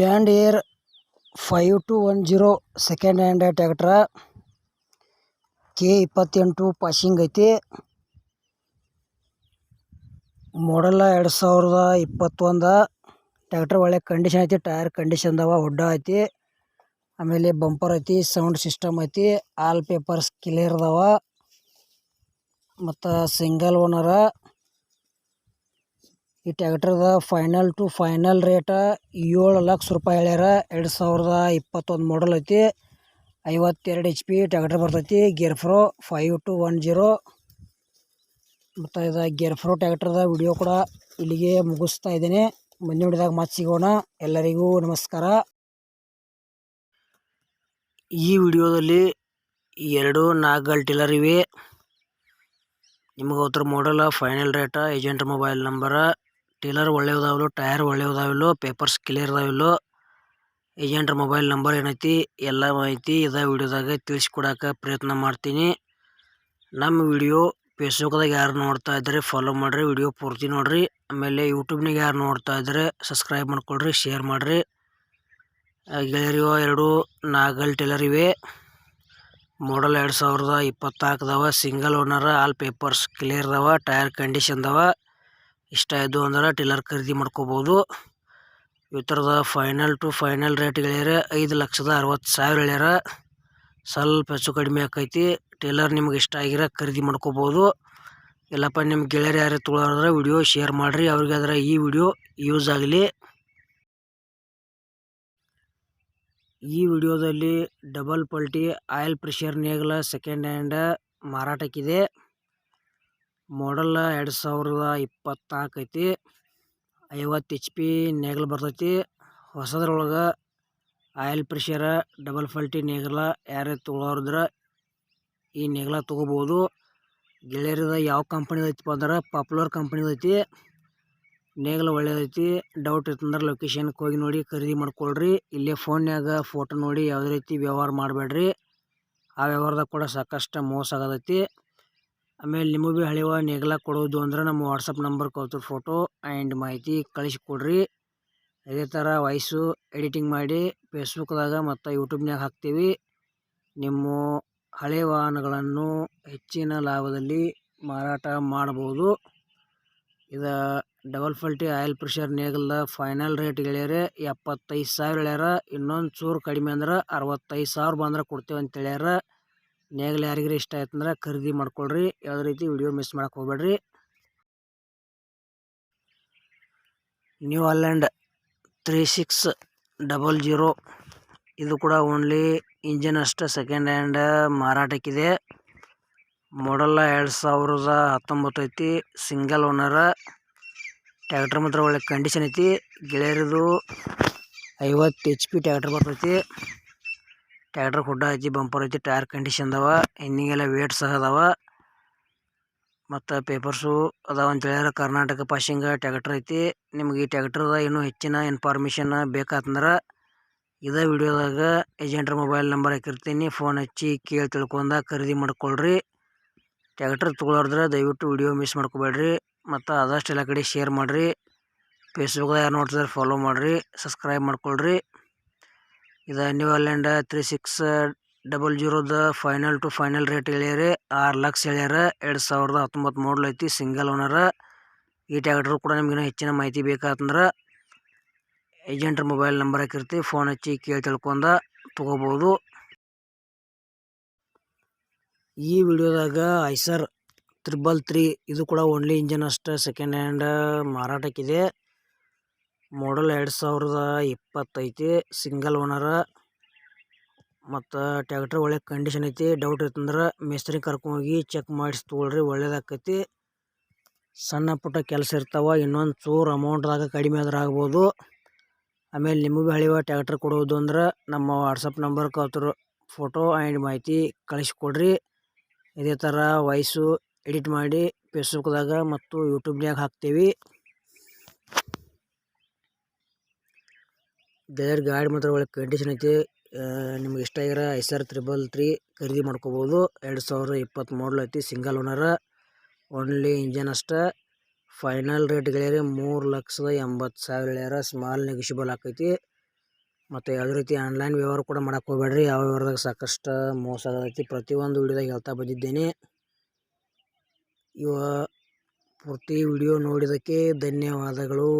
John Deere five two one zero second hand tractor K ಇಪ್ಪತ್ತೆಂಟು passing ಐತಿ. ಮಾಡಲ್ಲ ಎರಡು ಸಾವಿರದ ಇಪ್ಪತ್ತೊಂದು ಟ್ಯಾಕ್ಟ್ರ್ ಒಳ್ಳೆ ಕಂಡೀಷನ್ ಐತಿ ಟೈರ್ ಕಂಡೀಷನ್ ಅದಾವ ಒಡ್ಡ ಐತಿ. ಆಮೇಲೆ ಬಂಪರ್ ಐತಿ ಸೌಂಡ್ ಸಿಸ್ಟಮ್ ಐತಿ ಆಲ್ ಪೇಪರ್ಸ್ ಕ್ಲಿಯರ್ ಅದಾವ ಮತ್ತು ಸಿಂಗಲ್ ಓನರ ಈ ಟ್ಯಾಕ್ಟ್ರದ ಫೈನಲ್ ಟು ಫೈನಲ್ ರೇಟ ಏಳು ಲಕ್ಷ ರೂಪಾಯಿ ಹೇಳ್ಯಾರ. ಎರಡು ಸಾವಿರದ ಇಪ್ಪತ್ತೊಂದು ಮಾಡಲ್ ಐತಿ. ಐವತ್ತೆರಡು ಎಚ್ ಪಿ ಟ್ಯಾಕ್ಟ್ರ್ ಬರ್ತೈತಿ. ಗೇರ್ ಫ್ರೋ ಫೈವ್ ಟು ಒನ್ ಜೀರೋ ಮತ್ತು ಇದು ಗೇರ್ ಫ್ರೋ ಟ್ಯಾಕ್ಟ್ರದ ವಿಡಿಯೋ ಕೂಡ ಇಲ್ಲಿಗೆ ಮುಗಿಸ್ತಾ ಇದ್ದೀನಿ. ಮುಂದಿನ ವಿಡಿಯೋದಾಗ ಮತ್ತೆ ಸಿಗೋಣ. ಎಲ್ಲರಿಗೂ ನಮಸ್ಕಾರ. ಈ ವಿಡಿಯೋದಲ್ಲಿ ಎರಡು ನಾಲ್ಕು ಟಿಲ್ಲರ್ ಇವೆ. ನಿಮಗೆ ಅವತ್ತರ model final rate agent mobile number trailer ಒಳ್ಳೆಯದಾವಲು tyre ಒಳ್ಳೆಯದಾವಿಲ್ಲೋ, ಪೇಪರ್ಸ್ ಕ್ಲಿಯರ್ ಅದಾವಿಲ್ಲೋ ಏಜೆಂಟ್ರ ಮೊಬೈಲ್ ನಂಬರ್ ಏನೈತಿ, ಎಲ್ಲ ಮಾಹಿತಿ ಇದ ವಿಡಿಯೋದಾಗ ತಿಳಿಸ್ಕೊಡಕ್ಕೆ ಪ್ರಯತ್ನ ಮಾಡ್ತೀನಿ. ನಮ್ಮ ವಿಡಿಯೋ ಫೇಸ್ಬುಕ್ದಾಗ ಯಾರು ನೋಡ್ತಾ ಇದ್ದರೆ ಫಾಲೋ ಮಾಡಿರಿ, ವಿಡಿಯೋ ಪೂರ್ತಿ ನೋಡಿರಿ. ಆಮೇಲೆ ಯೂಟ್ಯೂಬ್ನಾಗ ಯಾರು ನೋಡ್ತಾ ಇದ್ದರೆ ಸಬ್ಸ್ಕ್ರೈಬ್ ಮಾಡ್ಕೊಳ್ರಿ ಶೇರ್ ಮಾಡಿರಿ. ಗೆಳೆಯರಿವ ಎರಡು ನಾಗಲ್ ಟೇಲರ್ ಇವೆ. ಮಾಡಲ್ ಎರಡು ಸಾವಿರದ ಇಪ್ಪತ್ನಾಲ್ಕದವ single owner all papers clear ಅದಾವ ಟೈರ್ ಕಂಡೀಷನ್ ಅದಾವ ಇಷ್ಟ ಆಯಿತು ಅಂದ್ರೆ ಟಿಲ್ಲರ್ ಖರೀದಿ ಮಾಡ್ಕೋಬೋದು. ಈ ಥರದ ಫೈನಲ್ ಟು ಫೈನಲ್ ರೇಟ್ ಹೇಳ್ಯಾರ, ಐದು ಲಕ್ಷದ ಅರವತ್ತು ಸಾವಿರ ಹೇಳ್ಯಾರ. ಸ್ವಲ್ಪ ಹೆಚ್ಚು ಕಡಿಮೆ ಆಕೈತಿ. ಟೇಲರ್ ನಿಮ್ಗೆ ಇಷ್ಟ ಆಗಿರ ಖರೀದಿ ಮಾಡ್ಕೋಬೋದು. ಇಲ್ಲಪ್ಪ ನಿಮ್ಮ ಗೆಳೆಯರು ಯಾರು ತೊಗೊಳೋದ್ರೆ ವಿಡಿಯೋ ಶೇರ್ ಮಾಡಿರಿ. ಅವ್ರಿಗೆ ಈ ವಿಡಿಯೋ ಯೂಸ್ ಆಗಲಿ. ಈ ವಿಡಿಯೋದಲ್ಲಿ ಡಬಲ್ ಪಲ್ಟಿ ಆಯಿಲ್ ಪ್ರೆಷರ್ ನೇಗಲ ಸೆಕೆಂಡ್ ಹ್ಯಾಂಡ್ ಮಾರಾಟಕ್ಕಿದೆ. ಮಾಡಲ್ಲ ಎರಡು ಸಾವಿರದ ಇಪ್ಪತ್ನಾಲ್ಕು ಐತಿ. ಐವತ್ತು ಎಚ್ ಪಿ ನೇಗಿಲು ಬರ್ತೈತಿ. ಹೊಸದ್ರೊಳಗೆ ಆಯಿಲ್ ಪ್ರೆಷರ ಡಬಲ್ ಫಲ್ಟಿ ನೇಗಲ ಯಾರೇ ತೊಗೊಳೋರಿದ್ರೆ ಈ ನೇಗಲ ತೊಗೋಬೋದು. ಗೆಳೆಯರದ ಯಾವ ಕಂಪ್ನಿದು ಐತಿಪ್ಪ ಅಂದ್ರೆ ಪಾಪ್ಯುಲರ್ ಕಂಪ್ನಿದು ಐತಿ. ನೇಗಲ ಒಳ್ಳೇದೈತಿ. ಡೌಟ್ ಇತ್ತಂದ್ರೆ ಲೊಕೇಶನ್ಗೆ ಹೋಗಿ ನೋಡಿ ಖರೀದಿ ಮಾಡ್ಕೊಳ್ರಿ. ಇಲ್ಲೇ ಫೋನ್ಯಾಗ ಫೋಟೋ ನೋಡಿ ಯಾವುದೇ ರೀತಿ ವ್ಯವಹಾರ ಮಾಡಬೇಡ್ರಿ. ಆ ವ್ಯವಹಾರದಾಗ ಕೂಡ ಸಾಕಷ್ಟು ಮೋಸ ಆಗತೈತಿ ಆಮೇಲೆ ನಿಮಗೆ ಭೀ ಹಳೆವ ನೇಗಲ ಕೊಡೋದು ಅಂದ್ರೆ ನಮ್ಮ ವಾಟ್ಸಪ್ ನಂಬರ್ ಕೊಡ್ತಾರೆ ಫೋಟೋ ಆ್ಯಂಡ್ ಮಾಹಿತಿ ಕಳಿಸ್ಕೊಡ್ರಿ. ಅದೇ ಥರ ವಾಯ್ಸು ಎಡಿಟಿಂಗ್ ಮಾಡಿ ಫೇಸ್ಬುಕ್ದಾಗ ಮತ್ತು ಯೂಟ್ಯೂಬ್ನಾಗ ಹಾಕ್ತೀವಿ. ನಿಮ್ಮ ಹಳೆ ವಾಹನಗಳನ್ನು ಹೆಚ್ಚಿನ ಲಾಭದಲ್ಲಿ ಮಾರಾಟ ಮಾಡ್ಬೋದು. ಇದು ಡಬಲ್ ಫಲ್ಟಿ ಆಯಿಲ್ ಪ್ರೆಷರ್ ನೇಗಲ್ದ ಫೈನಲ್ ರೇಟ್ ಹೇಳ್ಯಾರ ಎಪ್ಪತ್ತೈದು ಸಾವಿರ ಹೇಳ್ಯಾರ ಇನ್ನೊಂದು ಚೂರು ಕಡಿಮೆ ಅಂದ್ರೆ ಅರವತ್ತೈದು ಸಾವಿರ ಬಂದ್ರೆ ಕೊಡ್ತೇವೆ ಅಂತ ಹೇಳ್ಯಾರ. ನೇಗಲು ಯಾರಿಗಾರ ಇಷ್ಟ ಆಯ್ತಂದ್ರೆ ಖರೀದಿ ಮಾಡ್ಕೊಳ್ರಿ. ಯಾವುದೇ ರೀತಿ ವಿಡಿಯೋ ಮಿಸ್ ಮಾಡಕ್ಕೆ ಹೋಗ್ಬೇಡ್ರಿ. New Holland three six double zero. ಇದು ಕೂಡ ಓನ್ಲಿ ಇಂಜಿನ್ ಅಷ್ಟು, ಸೆಕೆಂಡ್ ಹ್ಯಾಂಡ್ ಮಾರಾಟಕ್ಕಿದೆ. ಮಾಡಲ್ಲ ಎರಡು ಸಾವಿರದ ಹತ್ತೊಂಬತ್ತು ಐತಿ, ಸಿಂಗಲ್ ಓನರ. ಟ್ಯಾಕ್ಟ್ರ್ ಮಾತ್ರ ಒಳ್ಳೆ ಕಂಡೀಷನ್ ಐತಿ. ಗೆಳೆಯರದು ಐವತ್ತು ಎಚ್ ಪಿ ಟ್ಯಾಕ್ಟ್ರ್ ಬರ್ತೈತಿ. ಟ್ಯಾಕ್ಟ್ರ್ ಹುಡ್ಡ ಐತಿ ಬಂಪರ್ ಐತಿ ಟೈರ್ ಕಂಡೀಷನ್ ಅದಾವ ಎಲ್ಲ ವೇಟ್ ಸಹ ಅದಾವ. ಮತ್ತು ಪೇಪರ್ಸು ಅದಾವ ಅಂತ ಕರ್ನಾಟಕ ಪಾಸಿಂಗ್ ಟ್ಯಾಕ್ಟರ್ ಐತಿ. ನಿಮ್ಗೆ ಈ ಟ್ಯಾಕ್ಟರ್ದ ಇನ್ನೂ ಹೆಚ್ಚಿನ ಇನ್ಫಾರ್ಮೇಷನ್ ಬೇಕಾತಂದ್ರೆ ಇದೇ ವಿಡಿಯೋದಾಗ ಏಜೆಂಟ್ರ ಮೊಬೈಲ್ ನಂಬರ್ ಹಾಕಿರ್ತೀನಿ. ಫೋನ್ ಹಚ್ಚಿ, ಕೇಳಿ ತಿಳ್ಕೊಂಡ ಖರೀದಿ ಮಾಡ್ಕೊಳ್ರಿ. ಟ್ಯಾಕ್ಟರ್ ತೊಗೊಳೋದ್ರೆ ದಯವಿಟ್ಟು ವಿಡಿಯೋ ಮಿಸ್ ಮಾಡ್ಕೋಬೇಡ್ರಿ. ಮತ್ತು ಆದಷ್ಟು ಎಲ್ಲ ಕಡೆ ಶೇರ್ ಮಾಡಿರಿ. ಫೇಸ್ಬುಕ್ದಾಗ ಯಾರು ನೋಡ್ತಿದ್ರೆ ಫಾಲೋ ಮಾಡಿರಿ. ಸಬ್ಸ್ಕ್ರೈಬ್ ಮಾಡ್ಕೊಳ್ರಿ. ಇದು New Holland three six double ಜೀರೋದ final to final rate ಹೇಳ್ಯಾರ ಆರು ಲಕ್ಷ ಹೇಳ್ಯಾರ ಎರಡು ಸಾವಿರದ ಹತ್ತೊಂಬತ್ತು ಮಾಡಲ್ ಐತಿ ಸಿಂಗಲ್ ಓನರ ಈ ಟ್ಯಾಕ್ಟ್ರು ಕೂಡ ನಿಮ್ಗೆ ಹೆಚ್ಚಿನ ಮಾಹಿತಿ ಬೇಕಾತಂದ್ರೆ ಏಜೆಂಟ್ರ ಮೊಬೈಲ್ ನಂಬರ್ ಹಾಕಿರ್ತೀವಿ ಫೋನ್ ಹಚ್ಚಿ ಕೇಳಿ ತಿಳ್ಕೊಂಡ ತೊಗೋಬೋದು. ಈ ವಿಡಿಯೋದಾಗ ಐಸರ್ ತ್ರಿಬಲ್ ತ್ರೀ ಇದು ಕೂಡ ಓನ್ಲಿ ಇಂಜನ್ ಅಷ್ಟೇ ಸೆಕೆಂಡ್ ಹ್ಯಾಂಡ್ ಮಾರಾಟಕ್ಕಿದೆ. ಮಾಡಲ್ ಎರಡು ಸಾವಿರದ ಇಪ್ಪತ್ತೈತಿ ಸಿಂಗಲ್ ಓನರ ಮತ್ತು ಟ್ಯಾಕ್ಟ್ರ್ ಒಳ್ಳೆ ಕಂಡೀಷನ್ ಐತಿ. ಡೌಟ್ ಇತ್ತಂದ್ರೆ ಮೇಸ್ತ್ರಿ ಕರ್ಕೊಂಡೋಗಿ ಚೆಕ್ ಮಾಡಿಸಿ ತೊಗೊಳ್ರಿ, ಒಳ್ಳೇದಾಕೈತಿ. ಸಣ್ಣ ಪುಟ್ಟ ಕೆಲಸ ಇರ್ತಾವ, ಇನ್ನೊಂದು ಚೂರು ಅಮೌಂಟ್ದಾಗ ಕಡಿಮೆ ಆದ್ರೆ ಆಗ್ಬೋದು. ಆಮೇಲೆ ನಿಮಗೆ ಹಳಿವ ಟ್ಯಾಕ್ಟ್ರ್ ಕೊಡೋದು ಅಂದ್ರೆ ನಮ್ಮ ವಾಟ್ಸಪ್ ನಂಬರ್ ಕಲ್ತರು ಫೋಟೋ ಆ್ಯಂಡ್ ಮಾಹಿತಿ ಕಳಿಸ್ಕೊಡ್ರಿ. ಇದೇ ಥರ ವಾಯ್ಸು ಎಡಿಟ್ ಮಾಡಿ ಫೇಸ್ಬುಕ್ದಾಗ ಮತ್ತು ಯೂಟ್ಯೂಬ್ನಾಗ ಹಾಕ್ತೀವಿ. ಗೆಳೆಯರ್ ಗಾಡಿ ಮಾತ್ರ ಒಳ್ಳೆ ಕಂಡೀಷನ್ ಐತಿ. ನಿಮ್ಗೆ ಇಷ್ಟ ಆಗಿರೋ ಆರ್ ತ್ರಿಬಲ್ ತ್ರೀ ಖರೀದಿ ಮಾಡ್ಕೋಬೋದು. ಎರಡು ಸಾವಿರದ ಇಪ್ಪತ್ತು ಮಾಡಲ್ ಐತಿ ಸಿಂಗಲ್ ಓನರ ಓನ್ಲಿ ಇಂಜನ್ ಅಷ್ಟೇ. ಫೈನಲ್ ರೇಟ್ ಗೆಳೆಯರಿ ಮೂರು ಲಕ್ಷದ ಎಂಬತ್ತು ಸಾವಿರ ಹೇಳ್ಯಾರ. ಸ್ಮಾಲ್ ನೆಗಿಷಿಬಲ್ ಆಕೈತಿ. ಮತ್ತು ಯಾವುದೇ ರೀತಿ ಆನ್ಲೈನ್ ವ್ಯವಹಾರ ಕೂಡ ಮಾಡಕ್ಕೆ ಹೋಗ್ಬೇಡ್ರಿ. ಯಾವ ವ್ಯವಹಾರದಾಗ ಸಾಕಷ್ಟು ಮೋಸ ಆಗೈತಿ ಪ್ರತಿಯೊಂದು ವಿಡಿಯೋದಾಗ ಹೇಳ್ತಾ ಬಂದಿದ್ದೇನೆ. ಇವ ಪೂರ್ತಿ ವಿಡಿಯೋ ನೋಡಿದ್ದಕ್ಕೆ ಧನ್ಯವಾದಗಳು.